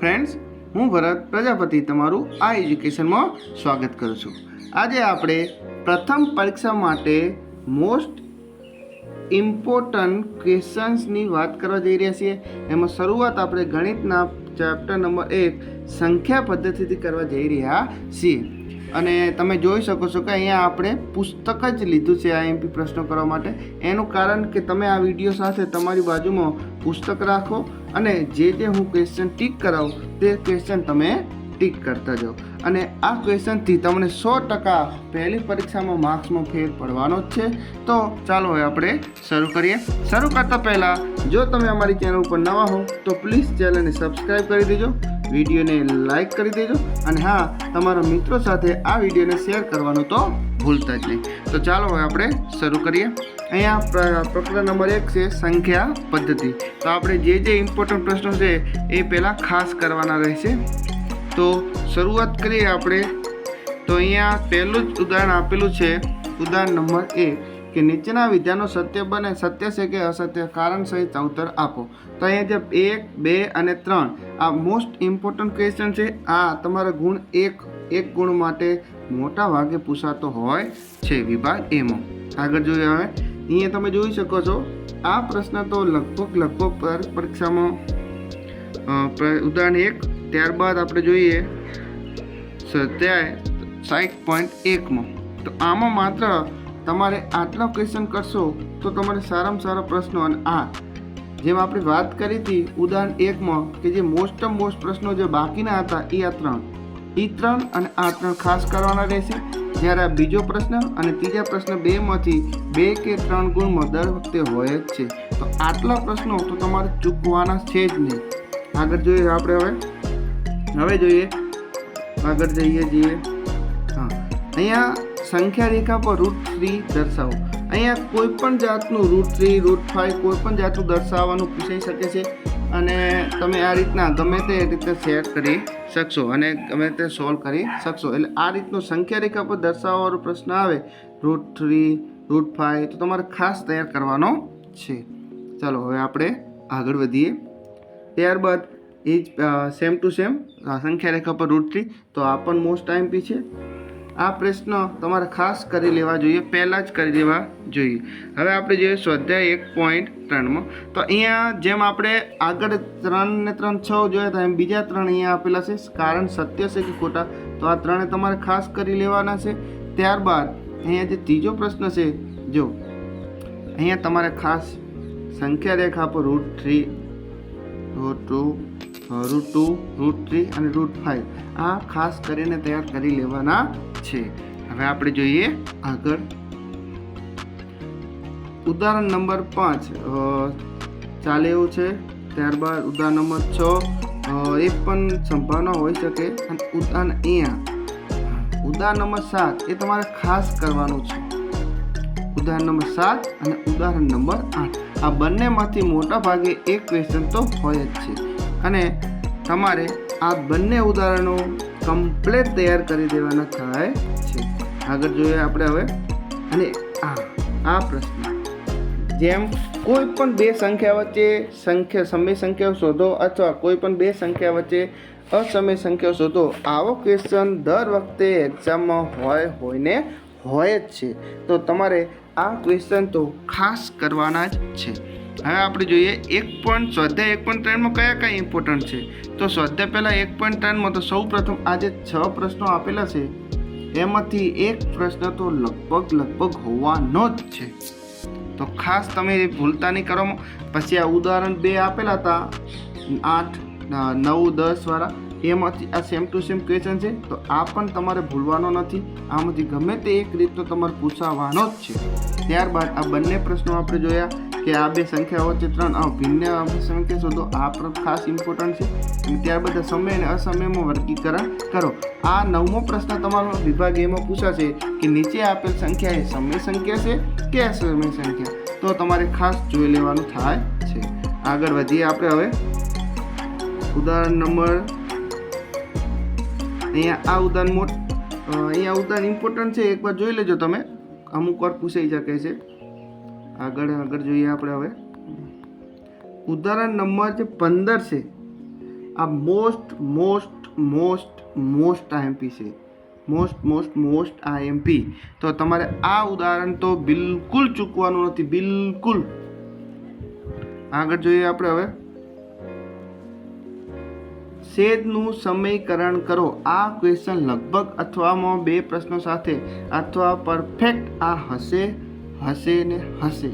Friends હું ભરત પ્રજાપતિ તમારું આ એજ્યુકેશનમાં સ્વાગત કરું છું. આજે આપણે પ્રથમ પરીક્ષા માટે મોસ્ટ ઇમ્પોર્ટન્ટ ક્વેશ્ચન્સની વાત કરવા જઈ રહ્યા છીએ. એમાં શરૂઆત આપણે ગણિતના ચેપ્ટર નંબર એક સંખ્યા પદ્ધતિથી કરવા જઈ રહ્યા છીએ. અને તમે જોઈ શકો છો કે અહીંયા આપણે પુસ્તક જ લીધું છે આ એમપી પ્રશ્નો કરવા માટે. એનું કારણ કે તમે આ વીડિયો સાથે તમારી બાજુમાં પુસ્તક રાખો અને જે જે હું ક્વેશ્ચન ટીક કરાવું, તે ક્વેશ્ચન તમે ટીક કરતા જાઓ. અને આ ક્વેશ્ચનથી તમને સો ટકા પહેલી પરીક્ષામાં માર્ક્સમાં ફેર પડવાનો જ છે. તો ચાલો હવે આપણે શરૂ કરીએ. શરૂ કરતાં પહેલાં, જો તમે અમારી ચેનલ ઉપર નવા હો, તો પ્લીઝ ચેનલને સબસ્ક્રાઈબ કરી દેજો. વિડીયોને લાઈક કરી દેજો અને હા, તમારા મિત્રો સાથે આ વિડીયોને શેર કરવાનું તો ભૂલતા જ નહીં. તો ચાલો હવે આપણે શરૂ કરીએ. અહીંયા પ્ર- પ્રકરણ નંબર એક છે સંખ્યા પદ્ધતિ. તો આપણે જે જે ઇમ્પોર્ટન્ટ પ્રશ્નો છે એ પહેલાં ખાસ કરવાના રહેશે. તો શરૂઆત કરીએ આપણે. તો અહીંયા પહેલું જ ઉદાહરણ આપેલું છે. ઉદાહરણ નંબર એક. કે નીચેના વિધાનો સત્ય બને, સત્ય છે કે અસત્ય? કારણ સહિત ઉત્તર આપો. તો અહીંયા જે એક, બે અને ત્રણ, આ મોસ્ટ ઇમ્પોર્ટન્ટ ક્વેશ્ચન છે. આ તમારા ગુણ એક એક ગુણ માટે મોટા ભાગે પૂછાતો હોય છે વિભાગ એમાં આગળ જોઈએ હવે. અહીંયા તમે જોઈ શકો છો, આ પ્રશ્ન તો લગભગ લગભગ પર- પરીક્ષામાં ઉદાહરણ એક, ત્યારબાદ આપણે જોઈએ સત્યાય સાઠ પોઈન્ટ એકમાં તો આમાં માત્ર તમારે આટલા ક્વેશ્ચન કરશો તો તમારે સારામાં સારા પ્રશ્નો અને આ, જેમ આપણે વાત કરી હતી ઉદાહરણ એકમાં કે જે મોસ્ટ મોસ્ટ પ્રશ્નો જે બાકીના હતા એ આ ત્રણ. એ ત્રણ અને આ ત્રણ ખાસ કરવાના રહેશે. જ્યારે આ બીજો પ્રશ્ન અને ત્રીજા પ્રશ્ન બેમાંથી બે કે ત્રણ ગુણમાં દર વખતે હોય જ છે. તો આટલા પ્રશ્નો તો તમારે ચૂકવાના છે જ નહીં. આગળ જોઈએ આપણે હવે. હવે જોઈએ. આગળ જઈએ જઈએ. હા. અહીંયા સંખ્યા રેખા પર રૂટ થ્રી દર્શાવો. અહીંયા કોઈ પણ જાતનું રૂટ થ્રી રૂટ ફાઈવ કોઈ પણ જાતનું દર્શાવવાનું પૂછાઈ શકે છે અને તમે આ રીતના ગમે તે રીતે સેટ કરી શકશો અને ગમે તે સોલ્વ કરી શકશો. એટલે આ રીતનો સંખ્યા રેખા પર દર્શાવવાનો પ્રશ્ન આવે રૂટ થ્રી રૂટ ફાઈવ તો તમારે ખાસ તૈયાર કરવાનો છે. ચાલો, હવે આપણે આગળ વધીએ. ત્યારબાદ એ જ સેમ ટુ સેમ સંખ્યા રેખા પર રૂટ થ્રી તો આ પણ મોસ્ટ ટાઈમ પી છે. આ પ્રશ્ન તમારે ખાસ કરી લેવા જોઈએ, પહેલાં જ કરી દેવા જોઈએ. હવે આપણે જોઈએ સ્વાધ્યાય એક પોઈન્ટ ત્રણમાં. તો અહીંયા જેમ આપણે આગળ ત્રણ ને ત્રણ છ જોયા હતા, એમ બીજા ત્રણ અહીંયા આપેલા છે. કારણ સત્ય છે કે ખોટા? તો આ ત્રણે તમારે ખાસ કરી લેવાના છે. ત્યારબાદ અહીંયા જે ત્રીજો પ્રશ્ન છે, જો, અહીંયા તમારે ખાસ સંખ્યા રેખા પર root three root two root two root three અને રૂટ ફાઈવ આ ખાસ કરીને તૈયાર કરી લેવાના છે. હવે આપણે જોઈએ આગળ. ઉદાહરણ નંબર પાંચ ચાલે એવું છે. ત્યારબાદ ઉદાહરણ નંબર છ એ પણ સંભાવના હોઈ શકે. અને ઉદાહરણ અહીંયા. ઉદાહરણ નંબર સાત, એ તમારે ખાસ કરવાનું છે. ઉદાહરણ નંબર સાત અને ઉદાહરણ નંબર આઠ. આ બંનેમાંથી મોટા ભાગે એક ક્વેશ્ચન તો હોય જ છે. અને તમારે આ બંને ઉદાહરણો કમ્પ્લેટ તૈયાર કરી દેવાના થાય છે. આગળ જોઈએ આપણે હવે. અને આ આ પ્રશ્ન. જેમ કોઈ પણ બે સંખ્યા વચ્ચે સંખ્યા, સમય સંખ્યાઓ શોધો અથવા કોઈ પણ બે સંખ્યા વચ્ચે અસમય સંખ્યાઓ શોધો, આવો ક્વેશ્ચન દર વખતે એક્ઝામમાં હોય હોયને હોય જ છે. તો તમારે આ ક્વેશ્ચન તો ખાસ કરવાના જ છે. હવે આપણે જોઈએ એક પોઈન્ટ સ્વાધ્યાય એક પોઈન્ટ ત્રણમાં કયા કયા ઇમ્પોર્ટન્ટ છે? તો સ્વાધ્યાય પહેલાં એક પોઈન્ટ ત્રણમાં તો સૌ પ્રથમ આજે છ પ્રશ્નો આપેલા છે. એમાંથી એક પ્રશ્ન તો લગભગ લગભગ હોવાનો જ છે. તો ખાસ તમે એ ભૂલતા નહીં કરો પછી આ ઉદાહરણ બે આપેલા હતા. આઠ નવ, દસ વાળા. એમાંથી આ સેમ ટુ સેમ ક્વેશ્ચન છે. તો આ પણ તમારે ભૂલવાનો નથી. આમાંથી ગમે તે એક રીતનો તમારે પૂછાવાનો જ છે. ત્યારબાદ આ બંને પ્રશ્નો આપણે જોયા. કે આ બે સંખ્યા વચ્ચે ત્રણ ભિન્ન સંખ્યા શોધો આ ખાસ ઇમ્પોર્ટન્ટ છે. અને ત્યારબાદ સમય અને અસમયમાં વર્ગીકરણ કરો. આ નવમો પ્રશ્ન તમારો વિભાગ એમાં પૂછાશે કે નીચે આપેલ સંખ્યા એ સમય સંખ્યા છે કે અસમય સંખ્યા? તો તમારે ખાસ જોઈ લેવાનું થાય છે. આગળ વધીએ આપણે હવે. ઉદાહરણ નંબર અહીંયા આ ઉદાહરણ મોટ અહીંયા ઉદાહરણ ઇમ્પોર્ટન્ટ છે. એકવાર જોઈ લેજો તમે. અમુક વાર પૂછાઈ શકે છે. આગળ આગળ જોઈએ આપણે હવે. ઉદાહરણ નંબર જે પંદર છે, આ most most most most IMP છે. મોસ્ટ મોસ્ટ મોસ્ટ આઈએમપી તો તમારે આ ઉદાહરણ તો બિલકુલ ચૂકવાનું નથી, બિલકુલ. આગળ જોઈએ આપણે હવે. છેદનું સમીકરણ કરો. આ ક્વેશ્ચન લગભગ અથવામાં બે પ્રશ્નો સાથે અથવા પરફેક્ટ આ હશે. હશે ને હશે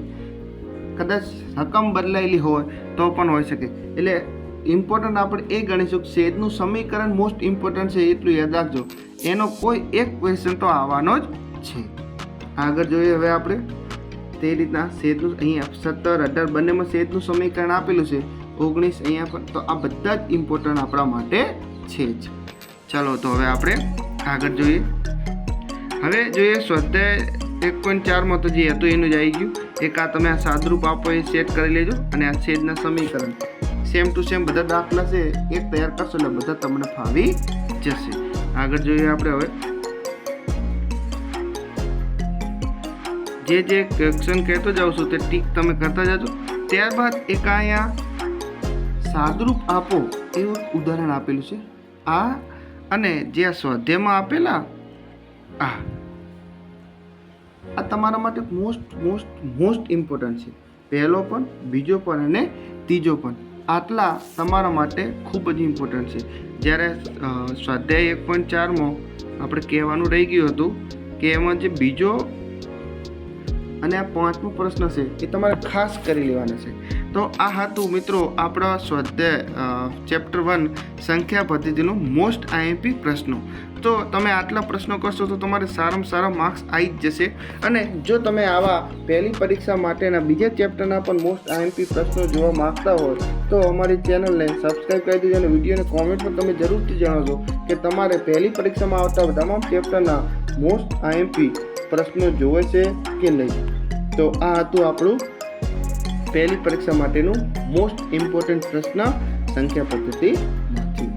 કદાચ રકમ બદલાયેલી હોય તો પણ હોઈ શકે. એટલે ઇમ્પોર્ટન્ટ આપણે એ ગણીશું કે છેદનું સમીકરણ મોસ્ટ ઇમ્પોર્ટન્ટ છે, એટલું યાદ રાખજો. એનો કોઈ એક ક્વેશ્ચન તો આવવાનો જ છે. આગળ જોઈએ હવે આપણે. તે રીતના છેદનું અહીંયા સત્તર, અઢાર બંનેમાં છેદનું સમીકરણ આપેલું છે. ઓગણીસ અહીંયા પણ તો આ બધા જ ઇમ્પોર્ટન્ટ આપણા માટે છે જ. ચાલો તો હવે આપણે આગળ જોઈએ. હવે જોઈએ સ્વાધ્યાય એક પોઈન્ટ ચારમાં તો જે હતું એનું જ આવી ગયું. એક આ તમે આ સાદરૂપ આપો એ સેટ કરી લેજો અને આ છેદના સમીકરણ. સેમ ટુ સેમ બધા દાખલા છે એ તૈયાર કરશો એટલે બધા તમને ફાવી જશે. આગળ જોઈએ આપણે હવે. જે જે ક્વેશ્ચન કહેતો જાઉં છું તે ટીક તમે કરતા જાજો. ત્યારબાદ એક અહીંયા સાદરૂપ આપો એવું ઉદાહરણ આપેલું છે. આ અને જે આ સ્વાધ્યાયમાં આપેલા, આ. આ તમારા માટે મોસ્ટ મોસ્ટ મોસ્ટ ઇમ્પોર્ટન્ટ છે. પહેલો પણ, બીજો પણ અને ત્રીજો પણ. આટલા તમારા માટે ખૂબ જ ઇમ્પોર્ટન્ટ છે. જ્યારે સ્વાધ્યાય એક પોઈન્ટ ચારમાં આપણે કહેવાનું રહી ગયું હતું કે એમાં જે બીજો અને આ પાંચમો પ્રશ્ન છે એ તમારે ખાસ કરી લેવાના છે. તો આ હતું મિત્રો આપણા સ્વાધ્યાય ચેપ્ટર વન સંખ્યા પદ્ધતિનું મોસ્ટ આઈએમપી પ્રશ્નો. તો તમે આટલા પ્રશ્નો કરશો તો તમારે સારામાં સારા માર્ક્સ આવી જ જશે. અને જો તમે આવા પહેલી પરીક્ષા માટેના બીજા ચેપ્ટરના પણ મોસ્ટ આઈએમપી પ્રશ્નો જોવા માગતા હોય તો અમારી ચેનલને સબસ્ક્રાઈબ કરી દેજો અને વિડીયોને કોમેન્ટમાં તમે જરૂરથી જણાવજો કે તમારે પહેલી પરીક્ષામાં આવતા તમામ ચેપ્ટરના મોસ્ટ આઈએમપી પ્રશ્નો જોવે છે કે નહીં. તો આ હતું આપણું પહેલી પરીક્ષા માટેનું મોસ્ટ ઇમ્પોર્ટન્ટ પ્રશ્ન સંખ્યા પદ્ધતિમાંથી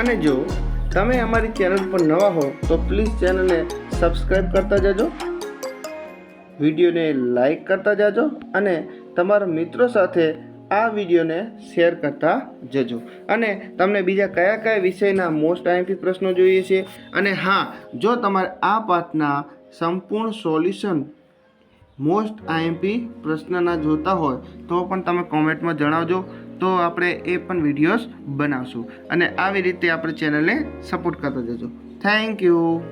અને જો તમે અમારી ચેનલ પર નવા હો, તો પ્લીઝ ચેનલને સબસ્ક્રાઈબ કરતા જજો. વિડીયોને લાઈક કરતા જાજો અને તમારા મિત્રો સાથે આ વિડીયોને શેર કરતા જજો. અને તમને બીજા કયા કયા વિષયના મોસ્ટ આઈમ્પી પ્રશ્નો જોઈએ છે? અને હા, જો તમારે આ પાઠના સંપૂર્ણ સોલ્યુશન મોસ્ટ આઈએમપી પ્રશ્નના જોતા હોય તો પણ તમે કોમેન્ટમાં જણાવજો. તો આપણે એ પણ વિડીયોઝ બનાવશું. અને આવી રીતે આપણે ચેનલને સપોર્ટ કરતા જજો. Thank you.